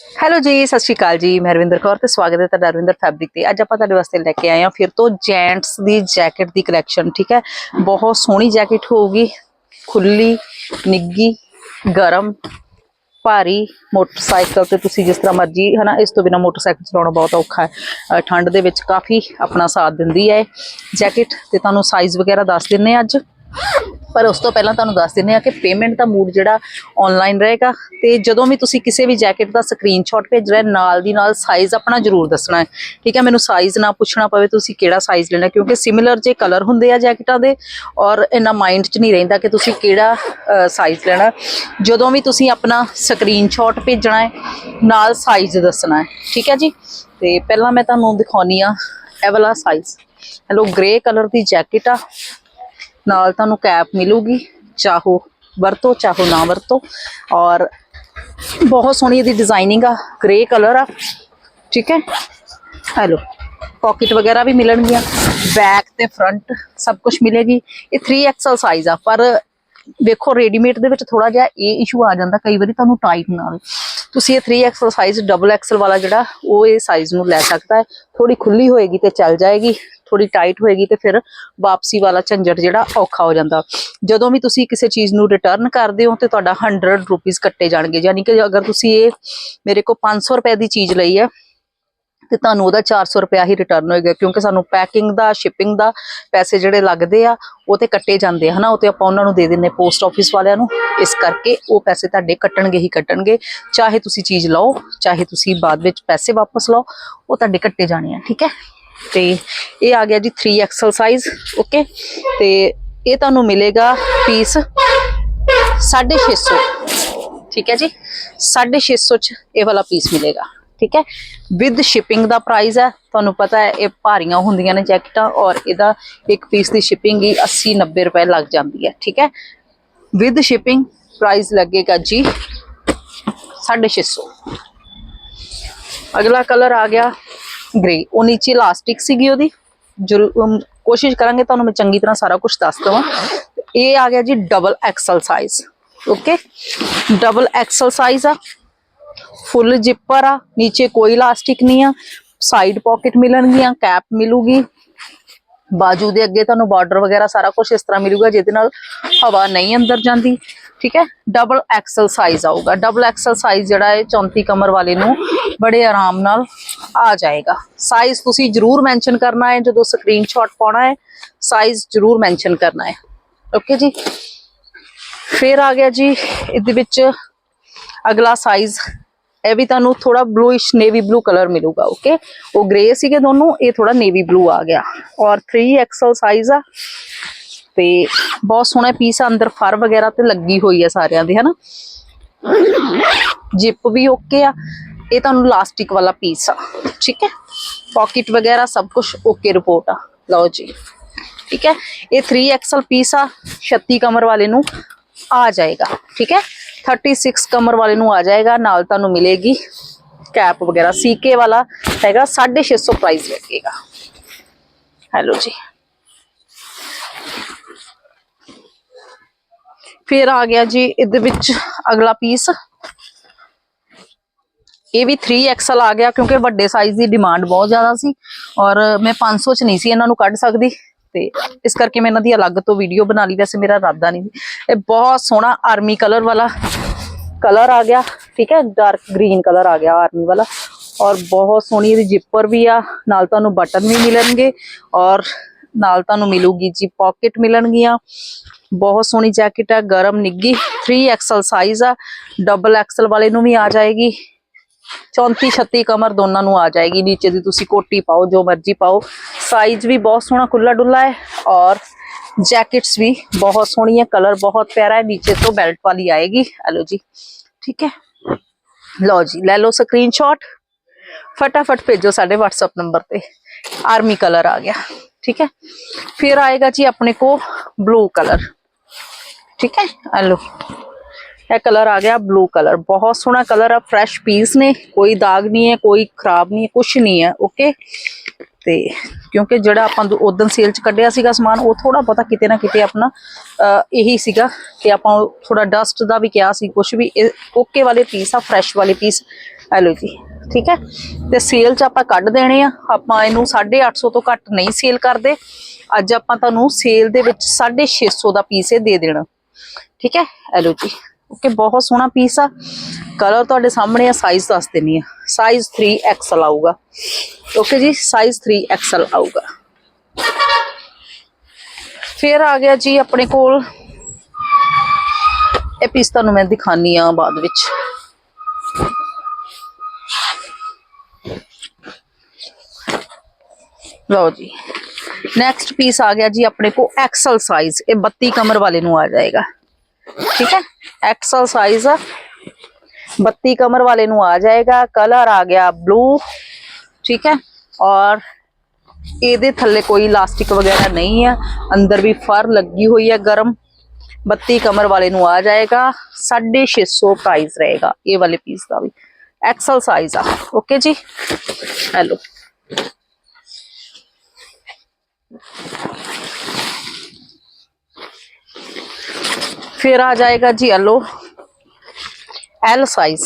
Hello ਜੀ, ਸਤਿ ਸ਼੍ਰੀ ਅਕਾਲ ਜੀ। ਮੈਂ ਰਵਿੰਦਰ ਕੌਰ ਤੇ ਸਵਾਗਤ ਹੈ ਤੁਹਾਡਾ ਰਵਿੰਦਰ ਫੈਬਰਿਕ ਤੇ। ਅੱਜ ਆਪਾਂ ਤੁਹਾਡੇ ਵਾਸਤੇ ਲੈ ਕੇ ਆਏ ਹਾਂ ਫਿਰ ਤੋਂ ਜੈਂਟਸ ਦੀ ਜੈਕਟ ਦੀ ਕਲੈਕਸ਼ਨ ਠੀਕ ਹੈ? ਬਹੁਤ ਸੋਹਣੀ ਜੈਕਟ ਹੋਊਗੀ। ਖੁੱਲੀ, ਨਿੱਗੀ, ਗਰਮ, ਭਾਰੀ ਮੋਟਰਸਾਈਕਲ ਤੇ ਤੁਸੀਂ ਜਿਸ ਤਰ੍ਹਾਂ ਮਰਜ਼ੀ, ਹਨਾ, ਇਸ ਤੋਂ ਬਿਨਾ ਮੋਟਰਸਾਈਕਲ ਚਲਾਉਣਾ ਬਹੁਤ ਔਖਾ ਹੈ। ਠੰਡ ਦੇ ਵਿੱਚ ਕਾਫੀ ਆਪਣਾ ਸਾਥ ਦਿੰਦੀ ਹੈ ਜੈਕਟ ਤੇ ਤੁਹਾਨੂੰ ਸਾਈਜ਼ ਵਗੈਰਾ ਦੱਸ ਦਿੰਨੇ ਅੱਜ। ਪਰ ਉਸ ਤੋਂ ਪਹਿਲਾਂ ਤੁਹਾਨੂੰ ਦੱਸ ਦਿੰਦੇ ਆ ਕਿ ਪੇਮੈਂਟ ਦਾ ਮੂਡ ਜਿਹੜਾ ਆਨਲਾਈਨ ਰਹੇਗਾ ਤੇ ਜਦੋਂ ਵੀ ਤੁਸੀਂ ਕਿਸੇ ਵੀ ਜੈਕਟ ਦਾ ਸਕਰੀਨਸ਼ਾਟ ਭੇਜਣਾ ਹੈ, ਨਾਲ ਦੀ ਨਾਲ ਸਾਈਜ਼ ਆਪਣਾ ਜ਼ਰੂਰ ਦੱਸਣਾ ਹੈ। ਠੀਕ ਹੈ, ਮੈਨੂੰ ਸਾਈਜ਼ ਨਾ ਪੁੱਛਣਾ ਪਵੇ, ਤੁਸੀਂ ਕਿਹੜਾ ਸਾਈਜ਼ ਲੈਣਾ ਕਿਉਂਕਿ ਸਿਮਿਲਰ ਜੇ ਕਲਰ ਹੁੰਦੇ ਆ ਜੈਕਟਾਂ ਦੇ ਔਰ ਇੰਨਾ ਮਾਈਂਡ 'ਚ ਨਹੀਂ ਰਹਿੰਦਾ ਕਿ ਤੁਸੀਂ ਕਿਹੜਾ ਸਾਈਜ਼ ਲੈਣਾ ਜਦੋਂ ਵੀ ਤੁਸੀਂ ਆਪਣਾ ਸਕਰੀਨਸ਼ਾਟ ਭੇਜਣਾ ਹੈ, ਨਾਲ ਸਾਈਜ਼ ਦੱਸਣਾ ਹੈ। ਠੀਕ ਹੈ ਜੀ? ਤੇ ਪਹਿਲਾਂ ਮੈਂ ਤੁਹਾਨੂੰ ਦਿਖਾਉਣੀ ਆ, ਇਹ ਵਾਲਾ ਸਾਈਜ਼ ਹੈਲੋ ਗ੍ਰੇ ਕਲਰ ਦੀ ਜੈਕਟ ਆ। ਨਾਲ ਤੁਹਾਨੂੰ ਕੈਪ ਮਿਲੂਗੀ, ਚਾਹੋ ਵਰਤੋ, ਚਾਹੋ ਨਾ ਵਰਤੋ। ਔਰ ਬਹੁਤ ਸੋਹਣੀ ਇਹਦੀ ਡਿਜ਼ਾਈਨਿੰਗ ਆ ਗ੍ਰੇ ਕਲਰ ਆ, ਠੀਕ ਹੈ? ਹੈਲੋ ਪਾਕਟ ਵਗੈਰਾ ਵੀ ਮਿਲਣਗੀਆਂ ਬੈਕ ਤੇ ਫਰੰਟ ਸਭ ਕੁਝ ਮਿਲੇਗੀ। ਇਹ 3XL ਸਾਈਜ਼ ਆ, ਪਰ ਵੇਖੋ ਰੈਡੀਮੇਡ ਦੇ ਵਿੱਚ ਥੋੜਾ ਜਿਹਾ ਇਹ ਇਸ਼ੂ ਆ ਜਾਂਦਾ, ਕਈ ਵਾਰੀ ਤੁਹਾਨੂੰ ਟਾਈਟ ਨਾ ਆਵੇ ਤੁਸੀਂ ਇਹ 3XL ਸਾਈਜ਼ ਡਬਲ ਐਕਸਲ ਵਾਲਾ ਜਿਹੜਾ, ਉਹ ਇਹ ਸਾਈਜ਼ ਨੂੰ ਲੈ ਸਕਦਾ ਹੈ। ਥੋੜੀ ਖੁੱਲੀ ਹੋਏਗੀ ਤੇ ਚੱਲ ਜਾਏਗੀ। ਥੋੜੀ ਟਾਈਟ ਹੋਏਗੀ ਤੇ ਫਿਰ ਵਾਪਸੀ ਵਾਲਾ ਝੰਜਟ ਜਿਹੜਾ ਔਖਾ ਹੋ ਜਾਂਦਾ। ਜਦੋਂ ਵੀ ਤੁਸੀਂ ਕਿਸੇ ਚੀਜ਼ ਨੂੰ ਰਿਟਰਨ ਕਰਦੇ ਹੋ ਤੇ ਤੁਹਾਡਾ 100 ਰੁਪੀਸ ਕੱਟੇ ਜਾਣਗੇ। ਯਾਨੀ ਕਿ ਅਗਰ ਤੁਸੀਂ ਇਹ ਮੇਰੇ ਕੋਲ 500 ਰੁਪਏ ਦੀ ਚੀਜ਼ ਲਈ ਹੈ, ਤੇ ਤੁਹਾਨੂੰ ਉਹਦਾ 400 ਰੁਪਿਆ ਹੀ ਰਿਟਰਨ ਹੋਏਗਾ, ਕਿਉਂਕਿ ਸਾਨੂੰ ਪੈਕਿੰਗ ਦਾ ਸ਼ਿਪਿੰਗ ਦਾ ਪੈਸੇ ਜਿਹੜੇ ਲੱਗਦੇ ਆ, ਉਹ ਤੇ ਕੱਟੇ ਜਾਂਦੇ ਆ, ਹਨਾ? ਉਹ ਤੇ ਆਪਾਂ ਉਹਨਾਂ ਨੂੰ ਦੇ ਦਿੰਨੇ ਪੋਸਟ ਆਫਿਸ ਵਾਲਿਆਂ ਨੂੰ। ਇਸ ਕਰਕੇ ਉਹ ਪੈਸੇ ਤੁਹਾਡੇ ਕੱਟਣਗੇ ਹੀ ਕੱਟਣਗੇ। ਚਾਹੇ ਤੁਸੀਂ ਚੀਜ਼ ਲਓ, ਚਾਹੇ ਤੁਸੀਂ ਬਾਅਦ ਵਿੱਚ ਪੈਸੇ ਵਾਪਸ ਲਓ, ਉਹ ਤੁਹਾਡੇ ਕੱਟੇ ਜਾਣੇ ਆ, ਠੀਕ ਹੈ? ਤੇ ਇਹ ਆ ਗਿਆ ਜੀ 3XL ਸਾਈਜ਼ ਓਕੇ ਤੇ ਇਹ ਤੁਹਾਨੂੰ ਮਿਲੇਗਾ ਪੀਸ 650 ਠੀਕ ਹੈ ਜੀ? 650 ਚ ਇਹ ਵਾਲਾ ਪੀਸ ਮਿਲੇਗਾ, ਠੀਕ ਹੈ? ਵਿਦ ਸ਼ਿਪਿੰਗ ਦਾ ਪ੍ਰਾਈਸ ਹੈ, ਤੁਹਾਨੂੰ ਪਤਾ ਹੈ, ਇਹ ਭਾਰੀਆਂ ਹੁੰਦੀਆਂ ਨੇ ਜੈਕਟਾਂ ਔਰ ਇਹਦਾ ਇੱਕ ਪੀਸ ਦੀ ਸ਼ਿਪਿੰਗ ਹੀ 80 90 ਰੁਪਏ ਲੱਗ ਜਾਂਦੀ ਹੈ, ਠੀਕ ਹੈ? ਵਿਦ ਸ਼ਿਪਿੰਗ ਪ੍ਰਾਈਸ ਲੱਗੇਗਾ ਜੀ 650 ਅਗਲਾ ਕਲਰ ਆ ਗਿਆ ਗ੍ਰੇ ਉਹ ਨੀਚੇ ਇਲਾਸਟਿਕ ਸੀਗੀ ਉਹਦੀ। ਜ਼ਰੂਰ ਕੋਸ਼ਿਸ਼ ਕਰਾਂਗੇ ਤੁਹਾਨੂੰ ਮੈਂ ਚੰਗੀ ਤਰ੍ਹਾਂ ਸਾਰਾ ਕੁਝ ਦੱਸ ਦਵਾਂ। ਇਹ ਆ ਗਿਆ ਜੀ double XL size okay double XL size ਆ। ਫੁੱਲ ਜਿੱਪਰ ਆ। ਨੀਚੇ ਕੋਈ ਇਲਾਸਟਿਕ ਨਹੀਂ ਆ। ਸਾਈਡ ਪਾਕਟ ਮਿਲਣਗੀਆਂ। ਕੈਪ ਮਿਲੂਗੀ। ਬਾਜੂ ਦੇ ਅੱਗੇ ਤੁਹਾਨੂੰ ਬਾਰਡਰ ਵਗੈਰਾ ਸਾਰਾ ਕੁਝ ਇਸ ਤਰ੍ਹਾਂ ਮਿਲੂਗਾ, ਜਿਹਦੇ ਨਾਲ ਹਵਾ ਨਹੀਂ ਅੰਦਰ ਜਾਂਦੀ, ਠੀਕ ਹੈ? ਡਬਲ ਐਕਸਲ ਸਾਈਜ਼ ਆਊਗਾ। ਡਬਲ ਐਕਸਲ ਸਾਈਜ਼ ਜਿਹੜਾ ਹੈ 34 ਕਮਰ ਵਾਲੇ ਨੂੰ ਬੜੇ ਆਰਾਮ ਨਾਲ ਆ ਜਾਏਗਾ। ਸਾਈਜ਼ ਤੁਸੀਂ ਜਰੂਰ ਮੈਂਸ਼ਨ ਕਰਨਾ ਹੈ, ਜਦੋਂ ਸਕਰੀਨਸ਼ਾਟ ਪਾਉਣਾ ਹੈ ਸਾਈਜ਼ ਜਰੂਰ ਮੈਂਸ਼ਨ ਕਰਨਾ ਹੈ। ਓਕੇ ਜੀ? ਫਿਰ ਆ ਗਿਆ ਜੀ, ਇਹਦੇ ਵਿੱਚ ਅਗਲਾ ਸਾਈਜ਼ ਇਹ ਵੀ ਤੁਹਾਨੂੰ ਥੋੜਾ ਬਲੂਇਸ਼ ਨੇਵੀ ਬਲੂ ਕਲਰ ਮਿਲੂਗਾ ਓਕੇ ਉਹ ਗ੍ਰੇ ਸੀਗੇ ਦੋਨੋਂ, ਇਹ ਥੋੜਾ ਨੇਵੀ ਬਲੂ ਆ ਗਿਆ। ਔਰ 3XL ਸਾਈਜ਼ ਆ। ਤੇ ਬਹੁਤ ਸੋਹਣਾ ਪੀਸ ਆ, ਅੰਦਰ ਫਰ ਵਗੈਰਾ ਤੇ ਲੱਗੀ ਹੋਈ ਹੈ ਸਾਰਿਆਂ ਦੇ, ਹਨਾ? ਜਿਪ ਵੀ ਓਕੇ ਆ। ਇਹ ਤੁਹਾਨੂੰ ਲਾਸਟਿਕ ਵਾਲਾ ਪੀਸ ਆ, ਠੀਕ ਹੈ? ਪਾਕਟ ਵਗੈਰਾ ਸਭ ਕੁਝ ਓਕੇ ਰਿਪੋਰਟ ਆ। ਲਓ ਜੀ। ਠੀਕ ਹੈ? ਇਹ 3XL ਪੀਸ ਆ 36 ਕਮਰ ਵਾਲੇ ਨੂੰ ਆ ਜਾਏਗਾ, ਠੀਕ ਹੈ? 36 ਕਮਰ ਵਾਲੇ ਨੂੰ ਆ ਜਾਏਗਾ, ਨਾਲ ਤੁਹਾਨੂੰ ਮਿਲੇਗੀ ਕੈਪ ਵਗੈਰਾ ਸੀਕੇ ਵਾਲਾ ਹੈਗਾ 650 ਪ੍ਰਾਈਸ ਲੱਗੇਗਾ। ਹੈਲੋ ਜੀ। ਫਿਰ ਆ ਗਿਆ ਜੀ ਇਹਦੇ ਵਿੱਚ ਅਗਲਾ ਪੀਸ ਇਹ ਵੀ 3XL ਆ ਗਿਆ ਕਿਉਂਕਿ ਵੱਡੇ ਸਾਈਜ਼ ਦੀ ਡਿਮਾਂਡ ਬਹੁਤ ਜ਼ਿਆਦਾ ਸੀ ਔਰ ਮੈਂ 500 ਚ ਨਹੀਂ ਸੀ ਇਹਨਾਂ ਨੂੰ ਕੱਢ ਸਕਦੀ। ਤੇ ਇਸ ਕਰਕੇ ਮੈਂ ਇਹਨਾਂ ਦੀ ਅਲੱਗ ਤੋਂ ਵੀਡੀਓ ਬਣਾ ਲਈ। ਵੈਸੇ ਮੇਰਾ ਇਰਾਦਾ ਨਹੀਂ ਇਹ ਬਹੁਤ ਸੋਹਣਾ ਆਰਮੀ ਕਲਰ ਵਾਲਾ ਕਲਰ ਆ ਗਿਆ, ਠੀਕ ਹੈ? ਡਾਰਕ ਗ੍ਰੀਨ ਕਲਰ ਆ ਗਿਆ ਆਰਮੀ ਵਾਲਾ। ਔਰ ਬਹੁਤ ਸੋਹਣੀ ਇਹਦੀ ਜਿੱਪਰ ਵੀ ਆ। ਨਾਲ ਤੁਹਾਨੂੰ ਬਟਨ ਵੀ ਮਿਲਣਗੇ ਔਰ ਨਾਲ ਤੁਹਾਨੂੰ ਮਿਲੂਗੀ ਜੀ ਪਾਕਟ ਮਿਲਣਗੀਆਂ। ਬਹੁਤ ਸੋਹਣੀ ਜੈਕਟ ਆ, ਗਰਮ ਨਿੱਗੀ 3XL ਸਾਈਜ਼ ਆ। ਡਬਲ ਐਕਸਲ ਵਾਲੇ ਨੂੰ ਵੀ ਆ ਜਾਏਗੀ। 34 36 ਕਮਰ ਦੋਨਾਂ ਨੂੰ ਆ ਜਾਏਗੀ। ਨੀਚੇ ਦੀ ਤੁਸੀਂ ਕੋਟੀ ਪਾਓ, ਜੋ ਮਰਜ਼ੀ ਪਾਓ। ਸਾਈਜ਼ ਵੀ ਬਹੁਤ ਸੋਹਣਾ ਖੁੱਲਾ ਡੁੱਲਾ ਹੈ ਔਰ ਜੈਕਟਸ ਵੀ ਬਹੁਤ ਸੋਹਣੀ ਹੈ ਕਲਰ ਬਹੁਤ ਪਿਆਰਾ ਹੈ। ਨੀਚੇ ਤੋਂ ਬੈਲਟ ਵਾਲੀ ਆਏਗੀ। ਹਲੋ ਜੀ, ਠੀਕ ਹੈ? ਲਓ ਜੀ, ਲੈ ਲਓ ਸਕਰੀਨਸ਼ਾਟ ਫਟਾਫਟ ਭੇਜੋ ਸਾਡੇ WhatsApp ਨੰਬਰ ਤੇ। ਆਰਮੀ ਕਲਰ ਆ ਗਿਆ, ਠੀਕ ਹੈ? ਫਿਰ ਆਏਗਾ ਜੀ ਆਪਣੇ ਕੋ ਬਲੂ ਕਲਰ ਠੀਕ ਹੈ? ਆ ਲਓ ਇਹ ਕਲਰ ਆ ਗਿਆ ਬਲੂ ਕਲਰ। ਬਹੁਤ ਸੋਹਣਾ ਕਲਰ ਆ ਫਰੈਸ਼ ਪੀਸ ਨੇ। ਕੋਈ ਦਾਗ ਨਹੀਂ ਹੈ, ਕੋਈ ਖਰਾਬ ਨਹੀਂ ਹੈ ਕੁਝ ਨਹੀਂ ਹੈ ਓਕੇ ਤੇ ਕਿਉਂਕਿ ਜਿਹੜਾ ਆਪਾਂ ਉਦੋਂ ਸੇਲ ਚ ਕੱਢਿਆ ਸੀਗਾ ਸਮਾਨ, ਉਹ ਥੋੜਾ ਬਹੁਤਾ ਕਿਤੇ ਨਾ ਕਿਤੇ ਆਪਣਾ ਇਹੀ ਸੀਗਾ ਕਿ ਆਪਾਂ ਥੋੜਾ ਡਸਟ ਦਾ ਵੀ ਕਿਹਾ ਸੀ ਕੁਝ ਵੀ ਓਕੇ ਵਾਲੇ ਪੀਸ ਆ ਫਰੈਸ਼ ਵਾਲੇ ਪੀਸ ਇਹ ਲਓ ਜੀ, ਠੀਕ ਹੈ? ਤੇ ਸੇਲ ਚ ਆਪਾਂ ਕੱਢ ਦੇਣੇ ਆ। ਆਪਾਂ ਇਹਨੂੰ 850 ਤੋਂ ਘੱਟ ਨਹੀਂ ਸੇਲ ਕਰਦੇ। ਅੱਜ ਆਪਾਂ ਤੁਹਾਨੂੰ ਸੇਲ ਦੇ ਵਿੱਚ 650 ਦਾ ਪੀਸ ਇਹ ਦੇ ਦੇਣਾ। ਠੀਕ ਹੈ? ਇਹ ਲਓ ਜੀ। ਓਕੇ, ਬਹੁਤ ਸੋਹਣਾ ਪੀਸ ਆ। ਕਲਰ ਤੁਹਾਡੇ ਸਾਹਮਣੇ ਆ ਸਾਈਜ਼ ਦੱਸ ਦਿੰਨੀ ਆ। ਸਾਈਜ਼ 3XL ਆਊਗਾ। ਓਕੇ ਜੀ ਸਾਈਜ਼ 3XL ਆਊਗਾ। ਫਿਰ ਆ ਗਿਆ ਜੀ ਆਪਣੇ ਕੋਲ। ਇਹ ਪੀਸ ਤੁਹਾਨੂੰ ਮੈਂ ਦਿਖਾਨੀ ਆ ਬਾਅਦ ਵਿੱਚ। ਲਓ ਜੀ। ਨੈਕਸਟ ਪੀਸ ਆ ਗਿਆ ਜੀ ਆਪਣੇ ਕੋ ਐਕਸਲ ਸਾਈਜ਼ ਇਹ 32 ਕਮਰ ਵਾਲੇ ਨੂੰ ਆ ਜਾਏਗਾ। ਠੀਕ ਹੈ? ਐਕਸਲ ਸਾਈਜ਼ ਆ। 32 ਕਮਰ ਵਾਲੇ ਨੂੰ ਆ ਜਾਏਗਾ। ਕਲਰ ਆ ਗਿਆ ਬਲੂ ਠੀਕ ਹੈ। ਔਰ ਇਹਦੇ ਥੱਲੇ ਕੋਈ ਇਲਾਸਟਿਕ ਵਗੈਰਾ ਨਹੀਂ ਹੈ ਅੰਦਰ ਵੀ ਫਰ ਲੱਗੀ ਹੋਈ ਹੈ ਗਰਮ। 32 ਕਮਰ ਵਾਲੇ ਨੂੰ ਆ ਜਾਏਗਾ। 650 ਪ੍ਰਾਈਸ ਰਹੇਗਾ। ਇਹ ਵਾਲੇ ਪੀਸ ਦਾ ਵੀ। ਐਕਸਲ ਸਾਈਜ਼ ਆ। ਓਕੇ ਜੀ? ਹੈਲੋ ਫਿਰ ਆ ਜਾਏਗਾ ਜੀ yellow L size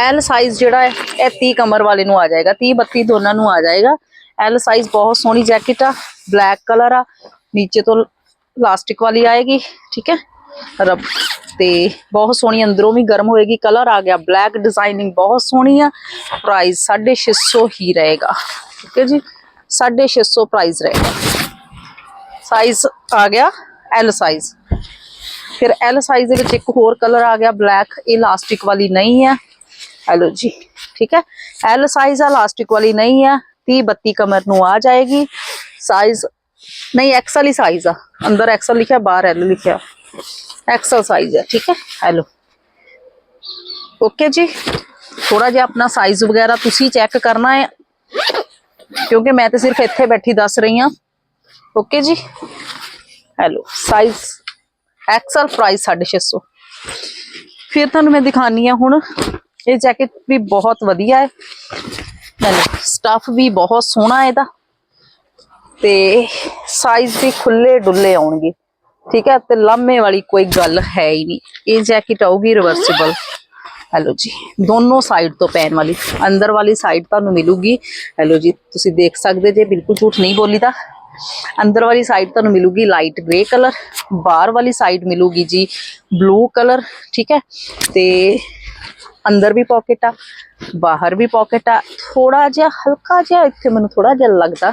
L size ਜਿਹੜਾ ਹੈ ਇਹ 30 ਕਮਰ ਵਾਲੇ ਨੂੰ ਆ ਜਾਏਗਾ 30 32 ਦੋਨਾਂ ਨੂੰ ਆ ਜਾਏਗਾ ਐਲ ਸਾਈਜ਼ ਬਹੁਤ ਸੋਹਣੀ ਜੈਕਟ ਆ ਬਲੈਕ ਕਲਰ ਆ ਨੀਚੇ ਤੋਂ ਪਲਾਸਟਿਕ ਵਾਲੀ ਆਏਗੀ ਠੀਕ ਹੈ ਰਬ ਤੇ ਬਹੁਤ ਸੋਹਣੀ ਅੰਦਰੋਂ ਵੀ ਗਰਮ ਹੋਏਗੀ ਕਲਰ ਆ ਗਿਆ ਬਲੈਕ ਡਿਜ਼ਾਈਨਿੰਗ ਬਹੁਤ ਸੋਹਣੀ ਆ ਪ੍ਰਾਈਸ 650 ਹੀ ਰਹੇਗਾ ਠੀਕ ਹੈ ਜੀ 650 ਪ੍ਰਾਈਸ ਰਹੇਗਾ ਸਾਈਜ਼ ਆ ਗਿਆ ਐਲ ਸਾਈਜ਼ ਫਿਰ ਐਲ ਸਾਈਜ਼ ਦੇ ਵਿੱਚ ਇੱਕ ਹੋਰ ਕਲਰ ਆ ਗਿਆ ਬਲੈਕ ਇਹ ਇਲਾਸਟਿਕ ਵਾਲੀ ਨਹੀਂ ਹੈ ਹੈਲੋ ਜੀ ਠੀਕ ਹੈ ਐਲ ਸਾਈਜ਼ ਆ ਇਲਾਸਟਿਕ ਵਾਲੀ ਨਹੀਂ ਹੈ 30 32 ਕਮਰ ਨੂੰ ਆ ਜਾਏਗੀ ਸਾਈਜ਼ ਨਹੀਂ ਐਕਸਲ ਹੀ ਸਾਈਜ਼ ਆ ਅੰਦਰ ਐਕਸਲ ਲਿਖਿਆ ਬਾਹਰ ਐਲ ਲਿਖਿਆ ਐਕਸਲ ਸਾਈਜ਼ ਹੈ ਠੀਕ ਹੈ ਹੈਲੋ ਓਕੇ ਜੀ ਥੋੜਾ ਜਿਹਾ ਆਪਣਾ ਸਾਈਜ਼ ਵਗੈਰਾ ਤੁਸੀਂ ਚੈੱਕ ਕਰਨਾ ਹੈ ਕਿਉਂਕਿ ਮੈਂ ਤੇ ਸਿਰਫ ਇੱਥੇ ਬੈਠੀ ਦੱਸ ਰਹੀ ਹਾਂ ਓਕੇ ਜੀ ਹੈਲੋ ਸਾਈਜ਼ ਐਕਸਲ ਪ੍ਰਾਈਸ 650 ਫਿਰ ਤੁਹਾਨੂੰ ਮੈਂ ਦਿਖਾਨੀ ਆ ਹੁਣ। ਇਹ ਜੈਕਟ ਵੀ ਬਹੁਤ ਵਧੀਆ ਹੈ। ਹੈਲੋ ਸਟਫ ਵੀ ਬਹੁਤ ਸੋਹਣਾ ਇਹਦਾ। ਤੇ ਸਾਈਜ਼ ਵੀ ਖੁੱਲੇ ਡੁੱਲੇ ਆਉਣਗੇ। ਠੀਕ ਹੈ? ਤੇ ਲਾਮੇ ਵਾਲੀ ਕੋਈ ਗੱਲ ਹੈ ਹੀ ਨਹੀਂ। ਇਹ ਜੈਕਟ ਆਊਗੀ ਰਿਵਰਸੀਬਲ ਹੈਲੋ ਜੀ। ਦੋਨੋਂ ਸਾਈਡ ਤੋਂ ਪੈਣ ਵਾਲੀ। ਅੰਦਰ ਵਾਲੀ ਸਾਈਡ ਤੁਹਾਨੂੰ ਮਿਲੂਗੀ। ਹੈਲੋ ਜੀ, ਤੁਸੀਂ ਦੇਖ ਸਕਦੇ ਜੇ, ਬਿਲਕੁਲ ਝੂਠ ਨਹੀਂ ਬੋਲੀਦਾ। ਅੰਦਰ ਵਾਲੀ ਸਾਈਡ ਤੁਹਾਨੂੰ ਮਿਲੂਗੀ ਲਾਈਟ ਗ੍ਰੇ ਕਲਰ ਬਾਹਰ ਵਾਲੀ ਸਾਈਡ ਮਿਲੂਗੀ ਜੀ ਬਲੂ ਕਲਰ ਠੀਕ ਹੈ? ਤੇ ਅੰਦਰ ਵੀ ਪਾਕਟ ਆ, ਬਾਹਰ ਵੀ ਪਾਕਟ ਆ ਥੋੜਾ ਜਿਹਾ, ਹਲਕਾ ਜਿਹਾ ਇੱਥੇ ਮੈਨੂੰ ਥੋੜਾ ਜਿਹਾ ਲੱਗਦਾ,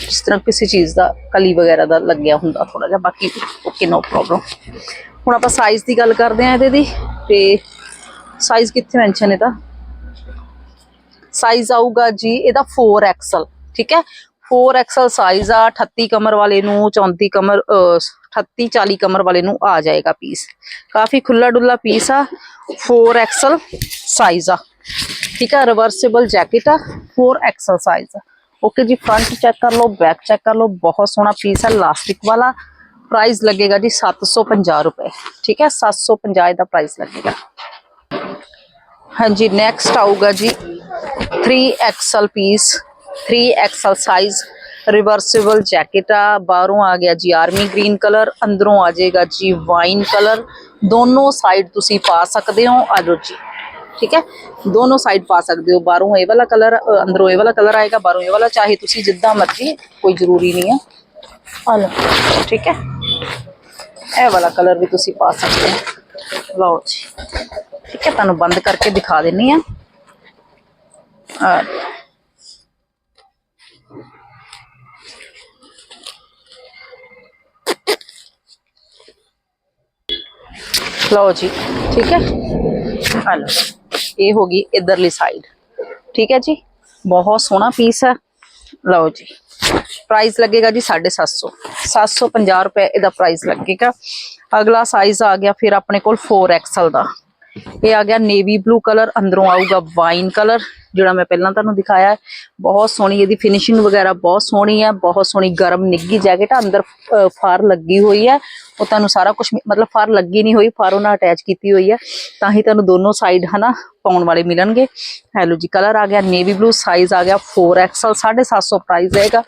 ਜਿਸ ਤਰ੍ਹਾਂ ਕਿਸੇ ਚੀਜ਼ ਦਾ ਕਲੀ ਵਗੈਰਾ ਦਾ ਲੱਗਿਆ ਹੁੰਦਾ ਥੋੜਾ ਜਿਹਾ, ਬਾਕੀ ਓਕੇ ਨੋ ਪ੍ਰੋਬਲਮ ਹੁਣ ਆਪਾਂ ਸਾਈਜ਼ ਦੀ ਗੱਲ ਕਰਦੇ ਆ ਇਹਦੇ ਦੀ, ਤੇ ਸਾਈਜ਼ ਕਿੱਥੇ ਮੈਂਸ਼ਨ ਇਹਦਾ? ਸਾਈਜ਼ ਆਊਗਾ ਜੀ, ਇਹਦਾ 4XL ਠੀਕ ਹੈ? 4XL ਸਾਈਜ਼ ਆ 38 ਕਮਰ ਵਾਲੇ ਨੂੰ 34 ਕਮਰ ਅਹ, 38 40 ਕਮਰ ਵਾਲੇ ਨੂੰ ਆ ਜਾਏਗਾ ਪੀਸ ਕਾਫੀ ਖੁੱਲਾ ਡੁੱਲਾ ਪੀਸ ਆ 4XL ਸਾਈਜ਼ ਆ। ਠੀਕ ਆ ਰਿਵਰਸੇਬਲ ਜੈਕਟ ਆ 4XL ਸਾਈਜ਼ ਆ। ਓਕੇ ਜੀ ਫਰੰਟ ਚੈੱਕ ਕਰ ਲਓ ਬੈਕ ਚੈੱਕ ਕਰ ਲਓ ਬਹੁਤ ਸੋਹਣਾ ਪੀਸ ਆ ਲਾਸਟਿਕ ਵਾਲਾ। ਪ੍ਰਾਈਸ ਲੱਗੇਗਾ ਜੀ 750 ਰੁਪਏ। ਠੀਕ ਹੈ 750 ਦਾ ਪ੍ਰਾਈਸ ਲੱਗੇਗਾ। ਹਾਂਜੀ ਨੈਕਸਟ ਆਊਗਾ ਜੀ 3XL piece 3XL size reversible jacket ਆ, ਬਾਹਰੋਂ ਆ ਗਿਆ ਜੀ ਆਰਮੀ ਗ੍ਰੀਨ ਕਲਰ ਅੰਦਰੋਂ ਆ ਜਾਏਗਾ ਜੀ ਵਾਈਨ ਕਲਰ ਦੋਨੋਂ ਸਾਈਡ ਤੁਸੀਂ ਪਾ ਸਕਦੇ ਹੋ। ਆਲੋ ਜੀ। ਠੀਕ ਹੈ? ਦੋਨੋਂ ਸਾਈਡ ਪਾ ਸਕਦੇ ਹੋ। ਬਾਹਰੋਂ ਇਹ ਵਾਲਾ ਕਲਰ ਅੰਦਰੋਂ ਇਹ ਵਾਲਾ ਕਲਰ ਆਏਗਾ, ਬਾਹਰੋਂ ਇਹ ਵਾਲਾ, ਚਾਹੇ ਤੁਸੀਂ ਜਿੱਦਾਂ ਮਰਜ਼ੀ, ਕੋਈ ਜ਼ਰੂਰੀ ਨਹੀਂ ਹੈ। ਆਲੋ ਠੀਕ ਹੈ? ਇਹ ਵਾਲਾ ਕਲਰ ਵੀ ਤੁਸੀਂ ਪਾ ਸਕਦੇ ਹੋ। ਲਓ ਜੀ। ਠੀਕ ਹੈ, ਤੁਹਾਨੂੰ ਬੰਦ ਕਰਕੇ ਦਿਖਾ ਦਿੰਨੀ ਆ ਆ ਲਓ ਜੀ, ਠੀਕ ਹੈ? ਆ ਲਓ ਇਹ ਹੋ ਗਈ ਇਧਰਲੀ ਸਾਈਡ ਠੀਕ ਹੈ ਜੀ? ਬਹੁਤ ਸੋਹਣਾ ਪੀਸ ਹੈ। ਲਓ ਜੀ ਪ੍ਰਾਈਸ ਲੱਗੇਗਾ ਜੀ 750 750 ਰੁਪਏ ਇਹਦਾ ਪ੍ਰਾਈਸ ਲੱਗੇਗਾ। ਅਗਲਾ ਸਾਈਜ਼ ਆ ਗਿਆ ਫਿਰ ਆਪਣੇ ਕੋਲ 4XL ਦਾ। ਇਹ ਆ ਗਿਆ ਨੇਵੀ ਬਲੂ ਕਲਰ ਅੰਦਰੋਂ ਆਊਗਾ ਵਾਈਨ ਕਲਰ ਜਿਹੜਾ ਮੈਂ ਪਹਿਲਾਂ ਤੁਹਾਨੂੰ ਦਿਖਾਇਆ ਬਹੁਤ ਸੋਹਣੀ ਇਹਦੀ ਫਿਨਿਸ਼ਿੰਗ ਵਗੈਰਾ ਬਹੁਤ ਸੋਹਣੀ ਹੈ, ਬਹੁਤ ਸੋਹਣੀ ਗਰਮ ਨਿੱਗੀ ਜੈਕਟ ਆ, ਅੰਦਰ ਫਾਰ ਲੱਗੀ ਹੋਈ ਹੈ। ਉਹ ਤੁਹਾਨੂੰ ਸਾਰਾ ਕੁਝ ਮਤਲਬ ਫਾਰ ਲੱਗੀ ਨਹੀਂ ਹੋਈ, ਫਾਰ ਉਹਨਾਂ ਅਟੈਚ ਕੀਤੀ ਹੋਈ ਹੈ। ਤਾਂ ਹੀ ਤੁਹਾਨੂੰ ਦੋਨੋਂ ਸਾਈਡ ਹਨਾ, ਪਾਉਣ ਵਾਲੇ ਮਿਲਣਗੇ। ਹੈਲੋ ਜੀ ਕਲਰ ਆ ਗਿਆ ਨੇਵੀ ਬਲੂ ਸਾਈਜ਼ ਆ ਗਿਆ 4XL 750 ਪ੍ਰਾਈਸ ਰਹੇਗਾ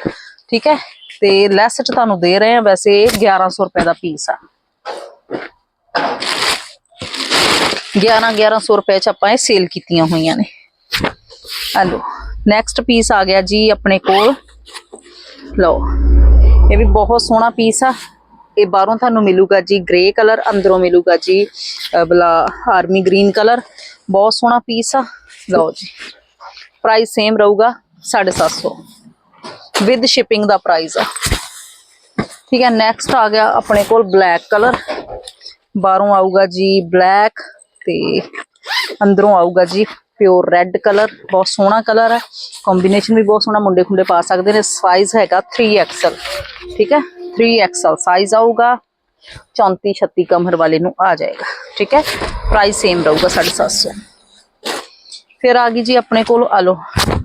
ਠੀਕ ਹੈ? ਤੇ ਲੈਸ ਚ ਤੁਹਾਨੂੰ ਦੇ ਰਹੇ ਆ ਵੈਸੇ 1100 ਰੁਪਏ ਦਾ ਪੀਸ ਆ। 11 1100 ਰੁਪਏ ਚ ਆਪਾਂ ਇਹ ਸੇਲ ਕੀਤੀਆਂ ਹੋਈਆਂ ਨੇ। ਆ ਲਓ ਨੈਕਸਟ ਪੀਸ ਆ ਗਿਆ ਜੀ ਆਪਣੇ ਕੋਲ। ਲਓ, ਇਹ ਵੀ ਬਹੁਤ ਸੋਹਣਾ ਪੀਸ ਆ। ਇਹ ਬਾਹਰੋਂ ਤੁਹਾਨੂੰ ਮਿਲੂਗਾ ਜੀ ਗ੍ਰੇ ਕਲਰ ਅੰਦਰੋਂ ਮਿਲੂਗਾ ਜੀ ਬਲਾ ਆਰਮੀ ਗ੍ਰੀਨ ਕਲਰ ਬਹੁਤ ਸੋਹਣਾ ਪੀਸ ਆ। ਲਓ ਜੀ ਪ੍ਰਾਈਸ ਸੇਮ ਰਹੂਗਾ 750 ਵਿਦ ਸ਼ਿਪਿੰਗ ਦਾ ਪ੍ਰਾਈਸ ਆ। ਠੀਕ ਹੈ ਨੈਕਸਟ ਆ ਗਿਆ ਆਪਣੇ ਕੋਲ ਬਲੈਕ ਕਲਰ ਬਾਹਰੋਂ ਆਊਗਾ ਜੀ ਬਲੈਕ ਤੇ ਅੰਦਰੋਂ ਆਊਗਾ ਜੀ ਪਿਓਰ ਰੈੱਡ ਕਲਰ ਬਹੁਤ ਸੋਹਣਾ ਕਲਰ ਹੈ। ਕੰਬੀਨੇਸ਼ਨ ਵੀ ਬਹੁਤ ਸੋਹਣਾ ਮੁੰਡੇ ਖੁੰਡੇ ਪਾ ਸਕਦੇ ਨੇ। ਸਾਈਜ਼ ਹੈਗਾ 3XL ਠੀਕ ਹੈ? 3XL ਸਾਈਜ਼ ਆਊਗਾ। 34 36 ਕਮਰ ਵਾਲੇ ਨੂੰ ਆ ਜਾਏਗਾ, ਠੀਕ ਹੈ? ਪ੍ਰਾਈਸ ਸੇਮ ਰਹੂਗਾ 750 ਫਿਰ ਆ ਗਈ ਜੀ ਆਪਣੇ ਕੋਲ ਆਲੋ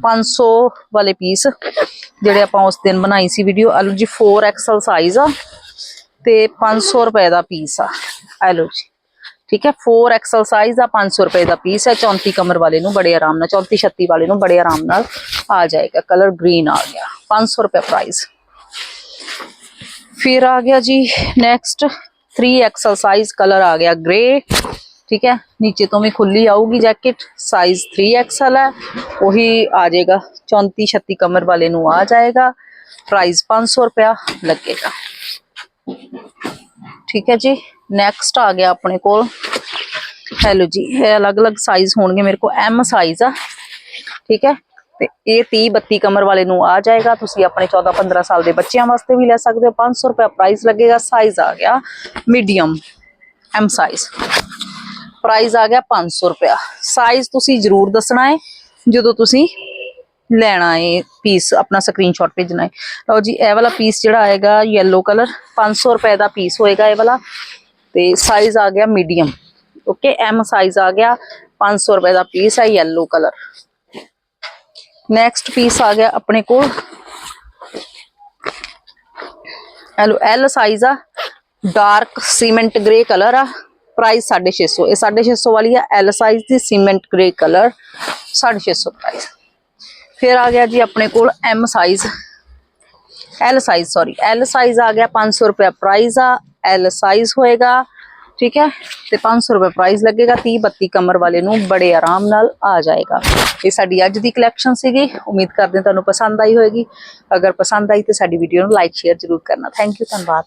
500 ਵਾਲੇ ਪੀਸ ਜਿਹੜੇ ਆਪਾਂ ਉਸ ਦਿਨ ਬਣਾਈ ਸੀ ਵੀਡੀਓ ਆਲੋ ਜੀ 4XL ਸਾਈਜ਼ ਆ ਤੇ 500 ਰੁਪਏ ਦਾ ਪੀਸ ਆ। ਆਲੋ ਜੀ। ਠੀਕ ਹੈ 4XL ਸਾਈਜ਼ ਆ 500 ਰੁਪਏ ਦਾ ਪੀਸ ਹੈ 34 ਕਮਰ ਵਾਲੇ ਨੂੰ ਬੜੇ ਆਰਾਮ ਨਾਲ 34 36 ਵਾਲੇ ਨੂੰ ਬੜੇ ਆਰਾਮ ਨਾਲ ਆ ਜਾਏਗਾ ਕਲਰ ਗ੍ਰੀਨ ਆ ਗਿਆ 500 ਰੁਪਏ ਪ੍ਰਾਈਸ ਫਿਰ ਆ ਗਿਆ ਜੀ ਨੈਕਸਟ 3XL ਸਾਈਜ਼ ਕਲਰ ਆ ਗਿਆ ਗ੍ਰੇ ਠੀਕ ਹੈ ਨੀਚੇ ਤੋਂ ਵੀ ਖੁੱਲੀ ਆਊਗੀ ਜੈਕਟ ਸਾਈਜ਼ 3XL ਹੈ ਉਹੀ ਆ ਜਾਏਗਾ 34 36 ਕਮਰ ਵਾਲੇ ਨੂੰ ਆ ਜਾਏਗਾ ਪ੍ਰਾਈਸ 500 ਰੁਪਇਆ ਲੱਗੇਗਾ ਠੀਕ ਹੈ ਜੀ ਨੈਕਸਟ ਆ ਗਿਆ ਆਪਣੇ ਕੋਲ। ਹੈਲੋ ਜੀ, ਇਹ ਅਲੱਗ-ਅਲੱਗ ਸਾਈਜ਼ ਹੋਣਗੇ ਮੇਰੇ ਕੋਲ। ਐਮ ਸਾਈਜ਼ ਆ। ਠੀਕ ਹੈ? ਤੇ ਇਹ 30 32 ਕਮਰ ਵਾਲੇ ਨੂੰ ਆ ਜਾਏਗਾ। ਤੁਸੀਂ ਆਪਣੇ 14 15 ਸਾਲ ਦੇ ਬੱਚਿਆਂ ਵਾਸਤੇ ਵੀ ਲੈ ਸਕਦੇ ਹੋ। 500 ਰੁਪਏ ਪ੍ਰਾਈਸ ਲੱਗੇਗਾ। ਸਾਈਜ਼ ਆ ਗਿਆ ਮੀਡੀਅਮ ਐਮ ਸਾਈਜ਼ ਪ੍ਰਾਈਸ ਆ ਗਿਆ 500 ਰੁਪਿਆ ਸਾਈਜ਼ ਤੁਸੀਂ ਜਰੂਰ ਦੱਸਣਾ ਹੈ। ਜਦੋਂ ਤੁਸੀਂ ਲੈਣਾ ਹੈ ਪੀਸ ਆਪਣਾ ਸਕਰੀਨਸ਼ਾਟ ਭੇਜਣਾ ਹੈ। ਲਓ ਜੀ, ਇਹ ਵਾਲਾ ਪੀਸ ਜਿਹੜਾ ਆਏਗਾ yellow ਕਲਰ 500 ਰੁਪਏ ਦਾ ਪੀਸ ਹੋਏਗਾ ਇਹ ਵਾਲਾ। ਤੇ ਸਾਈਜ਼ ਆ ਗਿਆ ਮੀਡੀਅਮ ਓਕੇ ਐਮ ਸਾਈਜ਼ ਆ ਗਿਆ 500 ਰੁਪਏ ਦਾ ਪੀਸ ਹੈ, yellow ਕਲਰ ਨੈਕਸਟ ਪੀਸ ਆ ਗਿਆ ਆਪਣੇ ਕੋਲ। ਐਲੋ ਐਲ ਸਾਈਜ਼ ਆ ਡਾਰਕ ਸੀਮੈਂਟ ਗ੍ਰੇ ਕਲਰ ਆ। ਪ੍ਰਾਈਸ 650 ਇਹ 650 ਵਾਲੀ ਆ ਐਲ ਸਾਈਜ਼ ਦੀ ਸੀਮੈਂਟ ਗ੍ਰੇ ਕਲਰ 650 ਪ੍ਰਾਈਸ ਫਿਰ ਆ ਗਿਆ ਜੀ ਆਪਣੇ ਕੋਲ M size L size sorry L size ਆ ਗਿਆ 500 ਰੁਪਏ ਪ੍ਰਾਈਸ ਆ ਐਲ ਸਾਈਜ਼ ਹੋਏਗਾ, ਠੀਕ ਹੈ? ਤੇ 500 ਰੁਪਏ ਪ੍ਰਾਈਸ ਲੱਗੇਗਾ 30 32 ਕਮਰ ਵਾਲੇ ਨੂੰ ਬੜੇ ਆਰਾਮ ਨਾਲ ਆ ਜਾਏਗਾ। ਇਹ ਸਾਡੀ ਅੱਜ ਦੀ ਕਲੈਕਸ਼ਨ ਸੀਗੀ। ਉਮੀਦ ਕਰਦੇ ਹਾਂ ਤੁਹਾਨੂੰ ਪਸੰਦ ਆਈ ਹੋਵੇਗੀ ਅਗਰ ਪਸੰਦ ਆਈ ਤੇ ਸਾਡੀ ਵੀਡੀਓ ਨੂੰ ਲਾਈਕ ਸ਼ੇਅਰ ਜ਼ਰੂਰ ਕਰਨਾ। ਥੈਂਕ ਯੂ ਧੰਨਵਾਦ।